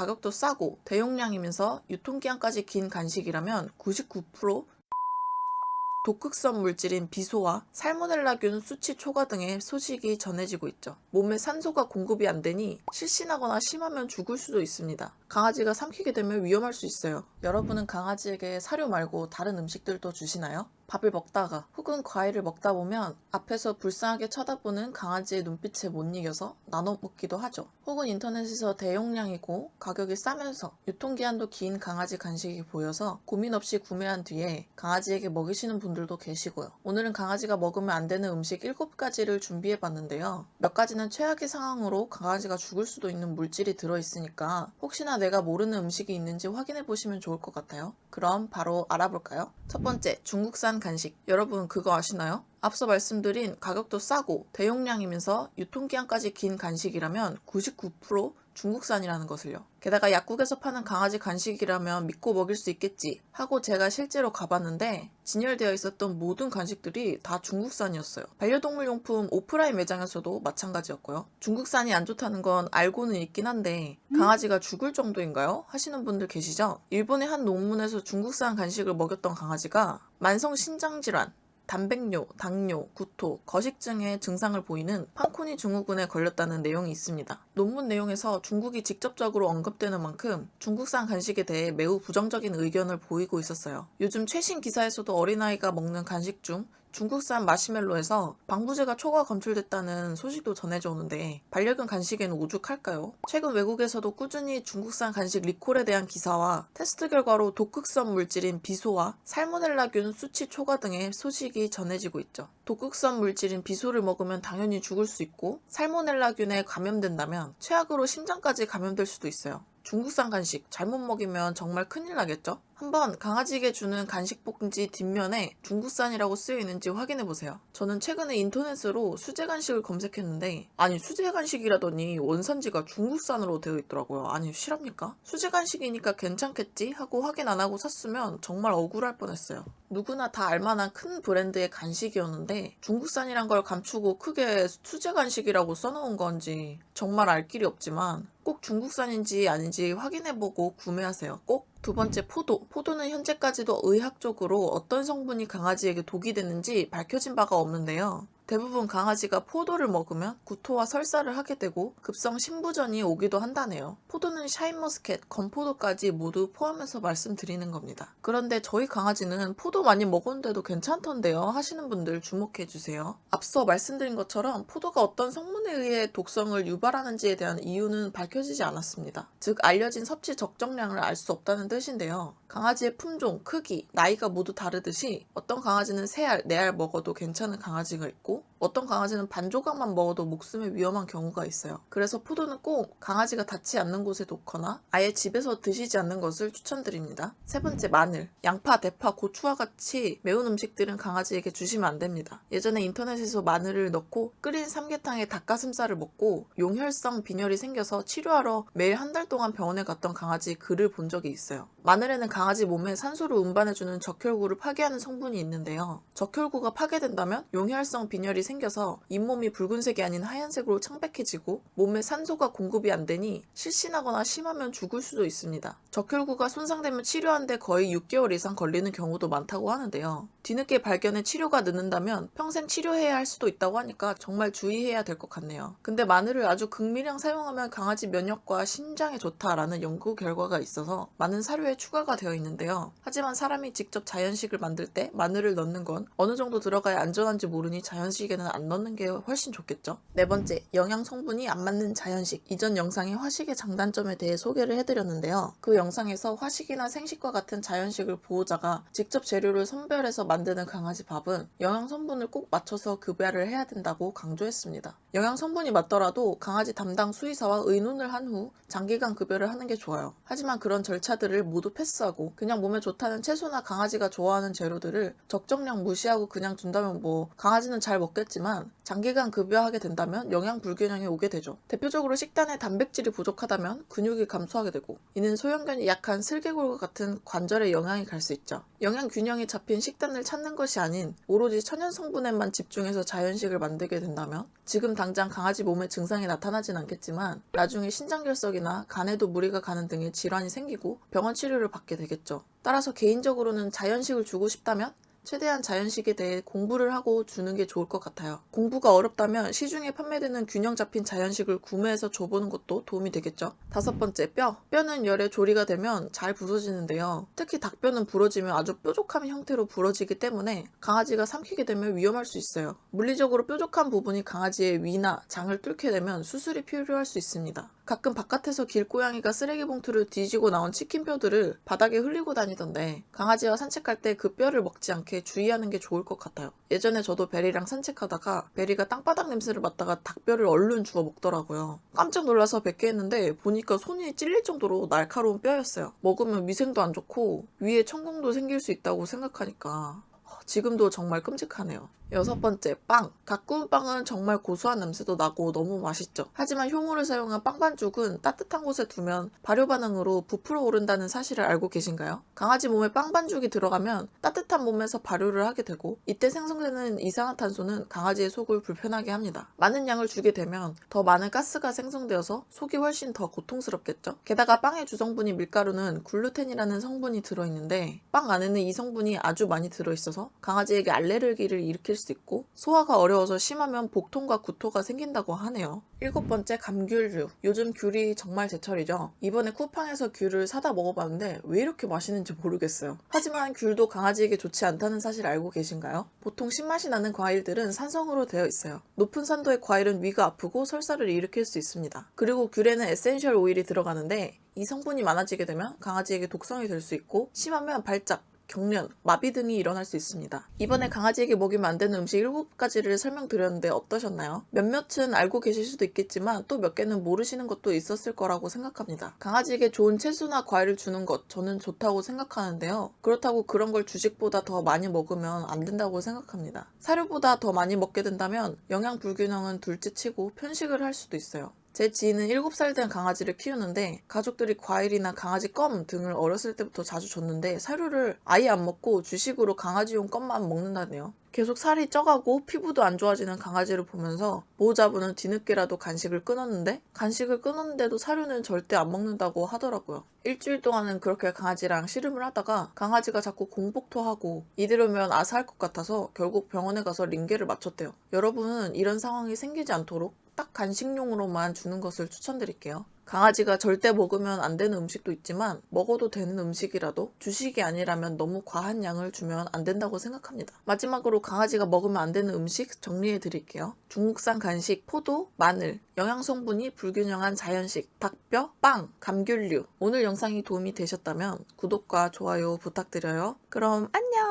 가격도 싸고 대용량이면서 유통기한까지 긴 간식이라면 99% 독극성 물질인 비소와 살모넬라균 수치 초과 등의 소식이 전해지고 있죠. 몸에 산소가 공급이 안 되니 실신하거나 심하면 죽을 수도 있습니다. 강아지가 삼키게 되면 위험할 수 있어요. 여러분은 강아지에게 사료 말고 다른 음식들도 주시나요? 밥을 먹다가 혹은 과일을 먹다 보면 앞에서 불쌍하게 쳐다보는 강아지의 눈빛에 못 이겨서 나눠 먹기도 하죠. 혹은 인터넷에서 대용량이고 가격이 싸면서 유통기한도 긴 강아지 간식이 보여서 고민 없이 구매한 뒤에 강아지에게 먹이시는 분들도 계시고요. 오늘은 강아지가 먹으면 안 되는 음식 7가지를 준비해 봤는데요. 몇 가지는 최악의 상황으로 강아지가 죽을 수도 있는 물질이 들어있으니까 혹시나 내가 모르는 음식이 있는지 확인해 보시면 좋을 것 같아요. 그럼 바로 알아볼까요? 첫 번째, 중국산 간식. 여러분 그거 아시나요? 앞서 말씀드린 가격도 싸고 대용량이면서 유통기한까지 긴 간식이라면 99% 중국산이라는 것을요. 게다가 약국에서 파는 강아지 간식이라면 믿고 먹일 수 있겠지 하고 제가 실제로 가봤는데 진열되어 있었던 모든 간식들이 다 중국산이었어요. 반려동물 용품 오프라인 매장에서도 마찬가지였고요. 중국산이 안 좋다는 건 알고는 있긴 한데 강아지가 죽을 정도인가요? 하시는 분들 계시죠? 일본의 한 논문에서 중국산 간식을 먹였던 강아지가 만성 신장 질환, 단백뇨, 당뇨, 구토, 거식증의 증상을 보이는 판코니 증후군에 걸렸다는 내용이 있습니다. 논문 내용에서 중국이 직접적으로 언급되는 만큼 중국산 간식에 대해 매우 부정적인 의견을 보이고 있었어요. 요즘 최신 기사에서도 어린아이가 먹는 간식 중 중국산 마시멜로에서 방부제가 초과 검출됐다는 소식도 전해져 오는데 반려견 간식에는 오죽할까요? 최근 외국에서도 꾸준히 중국산 간식 리콜에 대한 기사와 테스트 결과로 독극성 물질인 비소와 살모넬라균 수치 초과 등의 소식이 전해지고 있죠. 독극성 물질인 비소를 먹으면 당연히 죽을 수 있고 살모넬라균에 감염된다면 최악으로 심장까지 감염될 수도 있어요. 중국산 간식 잘못 먹이면 정말 큰일 나겠죠? 한번 강아지에게 주는 간식 봉지 뒷면에 중국산이라고 쓰여 있는지 확인해 보세요. 저는 최근에 인터넷으로 수제 간식을 검색했는데 아니 수제 간식이라더니 원산지가 중국산으로 되어 있더라고요. 아니 실합니까? 수제 간식이니까 괜찮겠지 하고 확인 안 하고 샀으면 정말 억울할 뻔했어요. 누구나 다 알만한 큰 브랜드의 간식이었는데 중국산이란 걸 감추고 크게 수제 간식이라고 써놓은 건지 정말 알 길이 없지만 꼭 중국산인지 아닌지 확인해보고 구매하세요. 꼭 두 번째 포도. 포도는 현재까지도 의학적으로 어떤 성분이 강아지에게 독이 되는지 밝혀진 바가 없는데요. 대부분 강아지가 포도를 먹으면 구토와 설사를 하게 되고 급성 신부전이 오기도 한다네요. 포도는 샤인머스켓, 건포도까지 모두 포함해서 말씀드리는 겁니다. 그런데 저희 강아지는 포도 많이 먹었는데도 괜찮던데요 하시는 분들 주목해 주세요. 앞서 말씀드린 것처럼 포도가 어떤 성분에 의해 독성을 유발하는지에 대한 이유는 밝혀지지 않았습니다. 즉 알려진 섭취 적정량을 알 수 없다는 뜻인데요. 강아지의 품종, 크기, 나이가 모두 다르듯이 어떤 강아지는 3알, 4알 먹어도 괜찮은 강아지가 있고 어떤 강아지는 반 조각만 먹어도 목숨에 위험한 경우가 있어요. 그래서 포도는 꼭 강아지가 닿지 않는 곳에 놓거나 아예 집에서 드시지 않는 것을 추천드립니다. 세 번째 마늘, 양파, 대파, 고추와 같이 매운 음식들은 강아지에게 주시면 안 됩니다. 예전에 인터넷에서 마늘을 넣고 끓인 삼계탕에 닭가슴살을 먹고 용혈성 빈혈이 생겨서 치료하러 매일 한 달 동안 병원에 갔던 강아지 글을 본 적이 있어요. 마늘에는 강아지 몸에 산소를 운반해주는 적혈구를 파괴하는 성분이 있는데요. 적혈구가 파괴된다면 용혈성 빈혈이 생겨서 잇몸이 붉은색이 아닌 하얀색으로 창백해지고 몸에 산소가 공급이 안 되니 실신하거나 심하면 죽을 수도 있습니다. 적혈구가 손상되면 치료하는데 거의 6개월 이상 걸리는 경우도 많다고 하는데요. 뒤늦게 발견해 치료가 늦는다면 평생 치료해야 할 수도 있다고 하니까 정말 주의해야 될 것 같네요. 근데 마늘을 아주 극미량 사용하면 강아지 면역과 신장에 좋다라는 연구 결과가 있어서 많은 사료에 추가가 되어 있는데요. 하지만 사람이 직접 자연식을 만들 때 마늘을 넣는 건 어느 정도 들어가야 안전한지 모르니 자연식에 는 안 넣는 게 훨씬 좋겠죠. 네 번째, 영양 성분이 안 맞는 자연식. 이전 영상에 화식의 장단점에 대해 소개를 해드렸는데요. 그 영상에서 화식이나 생식과 같은 자연식을 보호자가 직접 재료를 선별해서 만드는 강아지 밥은 영양 성분을 꼭 맞춰서 급여를 해야 된다고 강조했습니다. 영양 성분이 맞더라도 강아지 담당 수의사와 의논을 한 후 장기간 급여를 하는 게 좋아요. 하지만 그런 절차들을 모두 패스하고 그냥 몸에 좋다는 채소나 강아지가 좋아하는 재료들을 적정량 무시하고 그냥 둔다면 뭐 강아지는 잘 먹겠지 좋겠지만 장기간 급여하게 된다면 영양 불균형이 오게 되죠. 대표적으로 식단에 단백질이 부족하다면 근육이 감소하게 되고 이는 소형견이 약한 슬개골과 같은 관절에 영향이 갈 수 있죠. 영양 균형이 잡힌 식단을 찾는 것이 아닌 오로지 천연 성분에만 집중해서 자연식을 만들게 된다면 지금 당장 강아지 몸에 증상이 나타나진 않겠지만 나중에 신장결석이나 간에도 무리가 가는 등의 질환이 생기고 병원 치료를 받게 되겠죠. 따라서 개인적으로는 자연식을 주고 싶다면 최대한 자연식에 대해 공부를 하고 주는 게 좋을 것 같아요. 공부가 어렵다면 시중에 판매되는 균형 잡힌 자연식을 구매해서 줘보는 것도 도움이 되겠죠. 다섯 번째, 뼈. 뼈는 열에 조리가 되면 잘 부서지는데요. 특히 닭뼈는 부러지면 아주 뾰족한 형태로 부러지기 때문에 강아지가 삼키게 되면 위험할 수 있어요. 물리적으로 뾰족한 부분이 강아지의 위나 장을 뚫게 되면 수술이 필요할 수 있습니다. 가끔 바깥에서 길고양이가 쓰레기 봉투를 뒤지고 나온 치킨 뼈들을 바닥에 흘리고 다니던데 강아지와 산책할 때 그 뼈를 먹지 않게 주의하는 게 좋을 것 같아요. 예전에 저도 베리랑 산책하다가 베리가 땅바닥 냄새를 맡다가 닭뼈를 얼른 주워 먹더라고요. 깜짝 놀라서 뵙게 했는데 보니까 손이 찔릴 정도로 날카로운 뼈였어요. 먹으면 위생도 안 좋고 위에 천공도 생길 수 있다고 생각하니까 지금도 정말 끔찍하네요. 여섯 번째, 빵. 갓 구운 빵은 정말 고소한 냄새도 나고 너무 맛있죠. 하지만 효모를 사용한 빵 반죽은 따뜻한 곳에 두면 발효 반응으로 부풀어 오른다는 사실을 알고 계신가요? 강아지 몸에 빵 반죽이 들어가면 따뜻한 몸에서 발효를 하게 되고 이때 생성되는 이산화탄소는 강아지의 속을 불편하게 합니다. 많은 양을 주게 되면 더 많은 가스가 생성되어서 속이 훨씬 더 고통스럽겠죠. 게다가 빵의 주성분인 밀가루는 글루텐이라는 성분이 들어있는데 빵 안에는 이 성분이 아주 많이 들어있어서 강아지에게 알레르기를 일으킬 수 있고 소화가 어려워서 심하면 복통과 구토가 생긴다고 하네요. 일곱 번째 감귤류. 요즘 귤이 정말 제철이죠. 이번에 쿠팡에서 귤을 사다 먹어봤는데 왜 이렇게 맛있는지 모르겠어요. 하지만 귤도 강아지에게 좋지 않다는 사실 알고 계신가요? 보통 신맛이 나는 과일들은 산성으로 되어 있어요. 높은 산도의 과일은 위가 아프고 설사를 일으킬 수 있습니다. 그리고 귤에는 에센셜 오일이 들어가는데 이 성분이 많아지게 되면 강아지에게 독성이 될 수 있고 심하면 발작, 경련, 마비 등이 일어날 수 있습니다. 이번에 강아지에게 먹이면 안 되는 음식 7가지를 설명드렸는데 어떠셨나요? 몇몇은 알고 계실 수도 있겠지만 또 몇 개는 모르시는 것도 있었을 거라고 생각합니다. 강아지에게 좋은 채소나 과일을 주는 것 저는 좋다고 생각하는데요. 그렇다고 그런 걸 주식보다 더 많이 먹으면 안 된다고 생각합니다. 사료보다 더 많이 먹게 된다면 영양 불균형은 둘째 치고 편식을 할 수도 있어요. 제 지인은 7살 된 강아지를 키우는데 가족들이 과일이나 강아지 껌 등을 어렸을 때부터 자주 줬는데 사료를 아예 안 먹고 주식으로 강아지용 껌만 먹는다네요. 계속 살이 쪄가고 피부도 안 좋아지는 강아지를 보면서 보호자분은 뒤늦게라도 간식을 끊었는데 간식을 끊었는데도 사료는 절대 안 먹는다고 하더라고요. 일주일 동안은 그렇게 강아지랑 씨름을 하다가 강아지가 자꾸 공복토하고 이대로면 아사할 것 같아서 결국 병원에 가서 링게를 맞췄대요. 여러분은 이런 상황이 생기지 않도록 딱 간식용으로만 주는 것을 추천드릴게요. 강아지가 절대 먹으면 안 되는 음식도 있지만 먹어도 되는 음식이라도 주식이 아니라면 너무 과한 양을 주면 안 된다고 생각합니다. 마지막으로 강아지가 먹으면 안 되는 음식 정리해 드릴게요. 중국산 간식, 포도, 마늘, 영양 성분이 불균형한 자연식, 닭뼈, 빵, 감귤류. 오늘 영상이 도움이 되셨다면 구독과 좋아요 부탁드려요. 그럼 안녕!